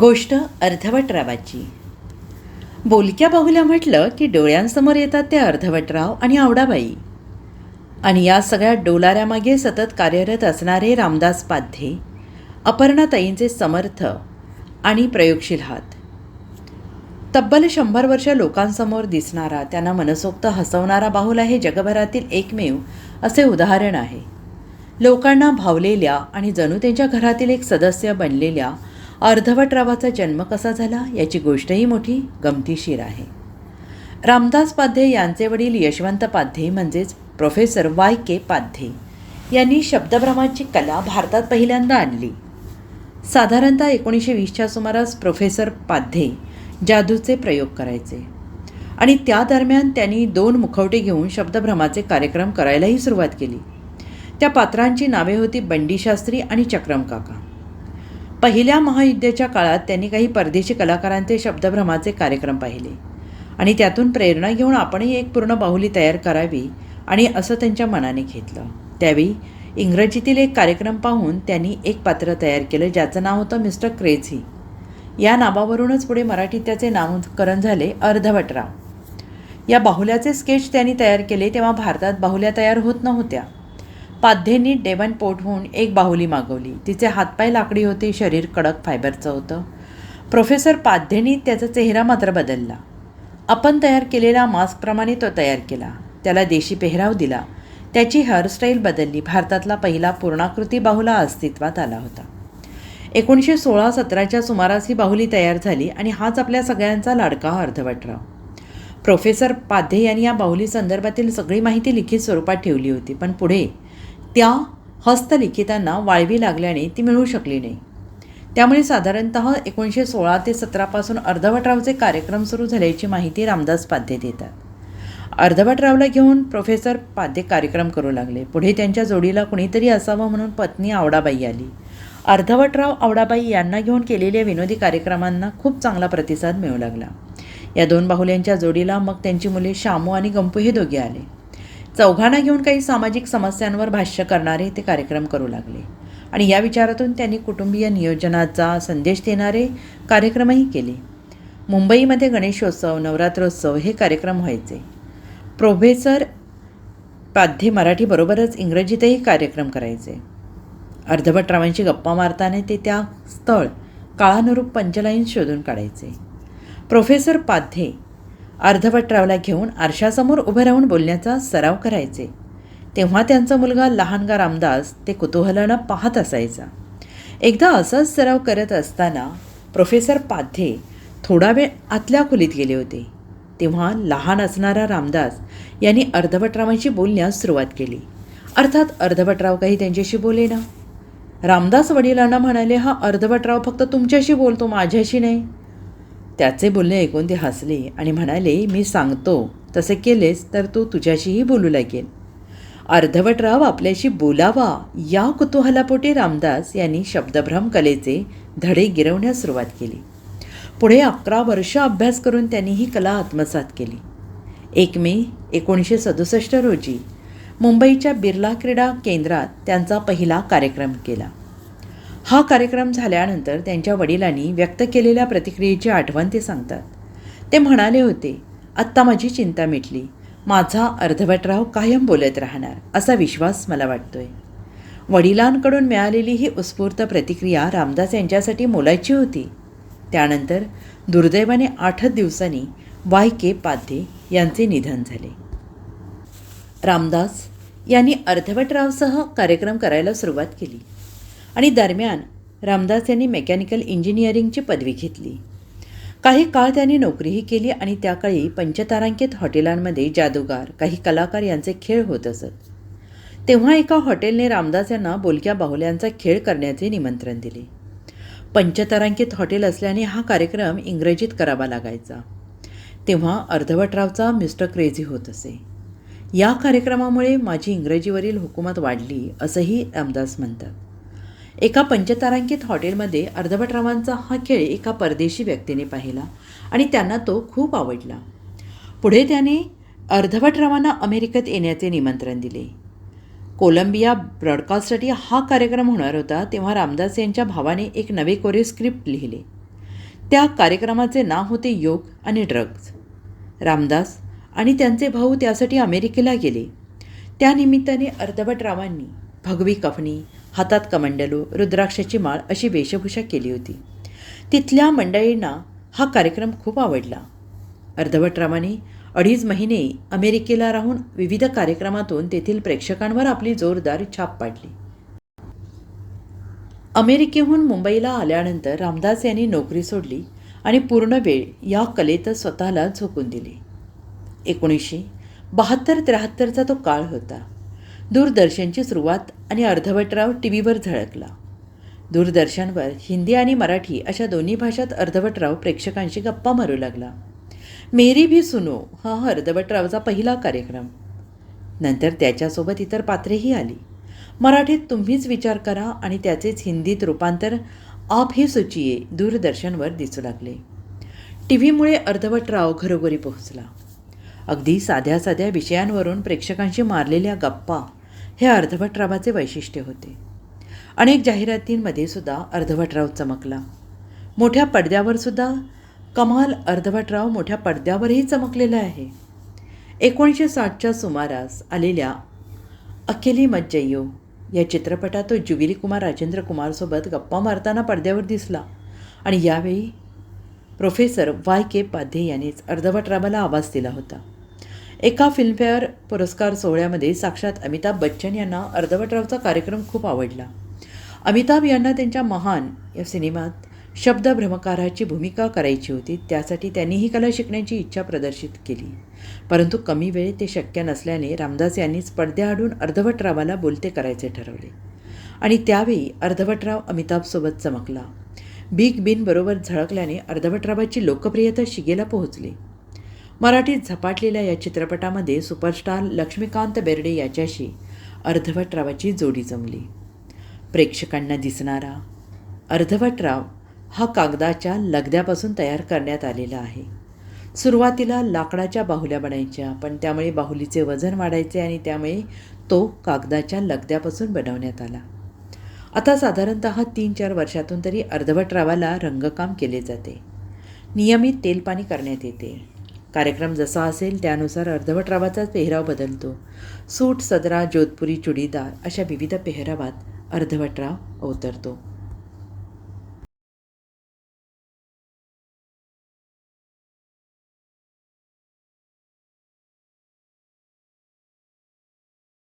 गोष्ट अर्धवटरावाची. बोलक्या बाहुल्या म्हटलं की डोळ्यांसमोर येतात ते अर्धवटराव आणि आवडाबाई. आणि या सगळ्या डोलाऱ्यामागे सतत कार्यरत असणारे रामदास पाध्ये अपर्णाताईंचे समर्थ आणि प्रयोगशील हात. तब्बल शंभर वर्ष लोकांसमोर दिसणारा त्यांना मनसोक्त हसवणारा बाहुला हे जगभरातील एकमेव असे उदाहरण आहे. लोकांना भावलेल्या आणि जणू त्यांच्या घरातील एक सदस्य बनलेल्या अर्धवटरावाचा जन्म कसा झाला याची गोष्टही मोठी गमतीशीर आहे. रामदास पाध्ये यांचे वडील यशवंत पाध्ये म्हणजेच प्रोफेसर वाय के पाध्ये यांनी शब्दभ्रमाची कला भारतात पहिल्यांदा आणली. साधारणतः एकोणीसशे वीसच्या सुमारास प्रोफेसर पाध्ये जादूचे प्रयोग करायचे. आणि त्या दरम्यान त्यांनी दोन मुखवटे घेऊन शब्दभ्रमाचे कार्यक्रम करायलाही सुरुवात केली. त्या पात्रांची नावे होती बंडी शास्त्री आणि चक्रम काका. पहिल्या महायुद्धाच्या काळात त्यांनी काही परदेशी कलाकारांचे शब्दभ्रमाचे कार्यक्रम पाहिले. आणि त्यातून प्रेरणा घेऊन आपणही एक पूर्ण बाहुली तयार करावी आणि असं त्यांच्या मनाने घेतलं. त्यावेळी इंग्रजीतील एक कार्यक्रम पाहून त्यांनी एक पात्र तयार केलं ज्याचं नाव होतं मिस्टर क्रेझी. या नावावरूनच पुढे मराठीत त्याचे नामकरण झाले अर्धवटराव. या बाहुल्याचे स्केच त्यांनी तयार केले तेव्हा भारतात बाहुल्या तयार होत नव्हत्या. पाध्येंनी डेवन पोटहून एक बाहुली मागवली. तिचे हातपाय लाकडी होते शरीर कडक फायबरचं होतं. प्रोफेसर पाध्येंनी त्याचा चेहरा मात्र बदलला. आपण तयार केलेला मास्कप्रमाणे तो तयार केला. त्याला देशी पेहराव दिला. त्याची हेअरस्टाईल बदलली. भारतातला पहिला पूर्णाकृती बाहुला अस्तित्वात आला होता. एकोणीसशे सोळा सतराच्या सुमारास ही बाहुली तयार झाली आणि हाच आपल्या सगळ्यांचा लाडका अर्धवटराव प्रोफेसर पाध्ये यांनी या बाहुली संदर्भातील सगळी माहिती लिखित स्वरूपात ठेवली होती. पण पुढे त्या हस्तलिखितांना वाळवी लागल्याने ती मिळू शकली नाही. त्यामुळे साधारणत एकोणीसशे सोळा ते सतरापासून अर्धवटरावचे कार्यक्रम सुरू झाल्याची माहिती रामदास पाध्ये देतात. अर्धवटरावला घेऊन प्रोफेसर पाध्ये कार्यक्रम करू लागले. पुढे त्यांच्या जोडीला कुणीतरी असावं म्हणून पत्नी आवडाबाई आली. अर्धवटराव आवडाबाई यांना घेऊन केलेल्या विनोदी कार्यक्रमांना खूप चांगला प्रतिसाद मिळू लागला. या दोन बाहुल्यांच्या जोडीला मग त्यांची मुले शामू आणि गंपू हे दोघे आले. चौघांना घेऊन काही सामाजिक समस्यांवर भाष्य करणारे ते कार्यक्रम करू लागले. आणि या विचारातून त्यांनी कुटुंबीय नियोजनाचा संदेश देणारे कार्यक्रमही केले. मुंबईमध्ये गणेशोत्सव नवरात्रोत्सव हे कार्यक्रम व्हायचे. प्रोफेसर पाध्ये मराठीबरोबरच इंग्रजीतही कार्यक्रम करायचे. अर्धभटरावांशी गप्पा मारताना ते त्या स्थळ काळानुरूप पंचलाईन शोधून काढायचे. प्रोफेसर पाध्ये अर्धवटरावला घेऊन आरशासमोर उभे राहून बोलण्याचा सराव करायचे. तेव्हा त्यांचा मुलगा लहानगा रामदास ते कुतूहलानं पाहत असायचा. एकदा असाच सराव करत असताना प्रोफेसर पाध्ये थोडा वेळ आतल्या खोलीत गेले होते. तेव्हा लहान असणारा रामदास यांनी अर्धवटरावांशी बोलण्यास सुरुवात केली. अर्थात अर्धवटराव काही त्यांच्याशी बोले ना. रामदास वडिलांना म्हणाले हा अर्धवटराव फक्त तुमच्याशी बोलतो माझ्याशी नाही. त्याचे बोलणे ऐकून ती हसले आणि म्हणाले मी सांगतो तसे केलेस तर तू तुझ्याशीही बोलू लागेल. अर्धवटराव आपल्याशी बोलावा या कुतूहलापोटी रामदास यांनी शब्दभ्रम कलेचे धडे गिरवण्यास सुरुवात केली. पुढे अकरा वर्ष अभ्यास करून त्यांनी ही कला आत्मसात केली. एक मे एकोणीसशे सदुसष्ट रोजी मुंबईच्या बिर्ला क्रीडा केंद्रात त्यांचा पहिला कार्यक्रम केला. हा कार्यक्रम झाल्यानंतर त्यांच्या वडिलांनी व्यक्त केलेल्या प्रतिक्रियेची आठवण ते सांगतात. ते म्हणाले होते आत्ता माझी चिंता मिटली. माझा अर्धवटराव कायम बोलत राहणार असा विश्वास मला वाटतोय. वडिलांकडून मिळालेली ही उत्स्फूर्त प्रतिक्रिया रामदास यांच्यासाठी मोलाची होती. त्यानंतर दुर्दैवाने आठच दिवसांनी वाय के पाध्ये यांचे निधन झाले. रामदास यांनी अर्धवटरावसह कार्यक्रम करायला सुरुवात केली. आणि दरम्यान रामदास यांनी मेकॅनिकल इंजिनिअरिंगची पदवी घेतली. काही काळ त्यांनी नोकरीही केली आणि त्या काळी पंचतारांकित हॉटेलांमध्ये जादूगार काही कलाकार यांचे खेळ होत असत. तेव्हा एका हॉटेलने रामदास यांना बोलक्या बाहुल्यांचा खेळ करण्याचे निमंत्रण दिले. पंचतारांकित हॉटेल असल्याने हा कार्यक्रम इंग्रजीत करावा लागायचा. तेव्हा अर्धवटरावचा मिस्टर क्रेझी होत असे. या कार्यक्रमामुळे माझी इंग्रजीवरील हुकूमत वाढली असंही रामदास म्हणतात. एका पंचतारांकित हॉटेलमध्ये अर्धवटरावांचा हा खेळ एका परदेशी व्यक्तीने पाहिला आणि त्यांना तो खूप आवडला. पुढे त्याने अर्धवटरावांना अमेरिकेत येण्याचे निमंत्रण दिले. कोलंबिया ब्रॉडकास्टसाठी हा कार्यक्रम होणार होता तेव्हा रामदास यांच्या भावाने एक नवे कोरे स्क्रिप्ट लिहिले. त्या कार्यक्रमाचे नाव होते योग आणि ड्रग्ज. रामदास आणि त्यांचे भाऊ त्यासाठी अमेरिकेला गेले. त्यानिमित्ताने अर्धवटरावांनी भगवी कफनी हातात कमंडलू रुद्राक्षाची माळ अशी वेशभूषा केली होती. तिथल्या मंडळींना हा कार्यक्रम खूप आवडला. अर्धवटरावांनी अडीच महिने अमेरिकेला राहून विविध कार्यक्रमातून तेथील प्रेक्षकांवर आपली जोरदार छाप पाडली. अमेरिकेहून मुंबईला आल्यानंतर रामदास यांनी नोकरी सोडली आणि पूर्ण वेळ या कलेतच स्वतःला झोकून दिली. एकोणीसशे बहात्तर त्र्याहत्तरचा तो काळ होता. दूरदर्शनची सुरुवात आणि अर्धवटराव टी व्हीवर झळकला. दूरदर्शनवर हिंदी आणि मराठी अशा दोन्ही भाषात अर्धवटराव प्रेक्षकांशी गप्पा मारू लागला. मेरी भी सुनो हा अर्धवटरावचा पहिला कार्यक्रम. नंतर त्याच्यासोबत इतर पात्रेही आली. मराठीत तुम्हीच विचार करा आणि त्याचेच हिंदीत रूपांतर आप ही सुचिये दूरदर्शनवर दिसू लागले. टी व्हीमुळे अर्धवटराव घरोघरी पोहोचला. अगदी साध्या साध्या विषयांवरून प्रेक्षकांशी मारलेल्या गप्पा हे अर्धवटरावाचे वैशिष्ट्य होते. अनेक जाहिरातींमध्ये सुद्धा अर्धवटराव चमकला. मोठ्या पडद्यावर सुद्धा कमाल अर्धवटराव मोठ्या पडद्यावरही चमकलेला आहे. एकोणीसशे साठच्या सुमारास आलेल्या अकेली मज्जयो या चित्रपटात तो जुबिली कुमार राजेंद्र कुमारसोबत गप्पा मारताना पडद्यावर दिसला आणि यावेळी प्रोफेसर वाय के पाध्ये यांनीच अर्धवटरावाला आवाज दिला होता. एका फिल्मफेअर पुरस्कार सोहळ्यामध्ये साक्षात अमिताभ बच्चन यांना अर्धवटरावचा कार्यक्रम खूप आवडला. अमिताभ यांना त्यांच्या महान या सिनेमात शब्दभ्रमकाराची भूमिका करायची होती त्यासाठी त्यांनी ही कला शिकण्याची इच्छा प्रदर्शित केली. परंतु कमी वेळेत ते शक्य नसल्याने रामदास यांनीच पडद्याआडून अर्धवटरावाला बोलते करायचे ठरवले. आणि त्यावेळी अर्धवटराव अमिताभसोबत चमकला. बिग बिनबरोबर झळकल्याने अर्धवटरावाची लोकप्रियता शिगेला पोहोचली. मराठीत झपाटलेल्या या चित्रपटामध्ये सुपरस्टार लक्ष्मीकांत बेर्डे याच्याशी अर्धवटरावाची जोडी जमली. प्रेक्षकांना दिसणारा अर्धवटराव हा कागदाच्या लगद्यापासून तयार करण्यात आलेला आहे. सुरुवातीला लाकडाच्या बाहुल्या बनायच्या पण त्यामुळे बाहुलीचे वजन वाढायचे आणि त्यामुळे तो कागदाच्या लगद्यापासून बनवण्यात आला. आता साधारणत तीन चार वर्षातून तरी अर्धवटरावाला रंगकाम केले जाते. नियमित तेलपाणी करण्यात येते. कार्यक्रम जसा असेल त्यानुसार अर्धवटरावाचाच पेहराव बदलतो. सूट सदरा जोधपुरी चुडीदार अशा विविध पेहरावात अर्धवटराव अवतरतो.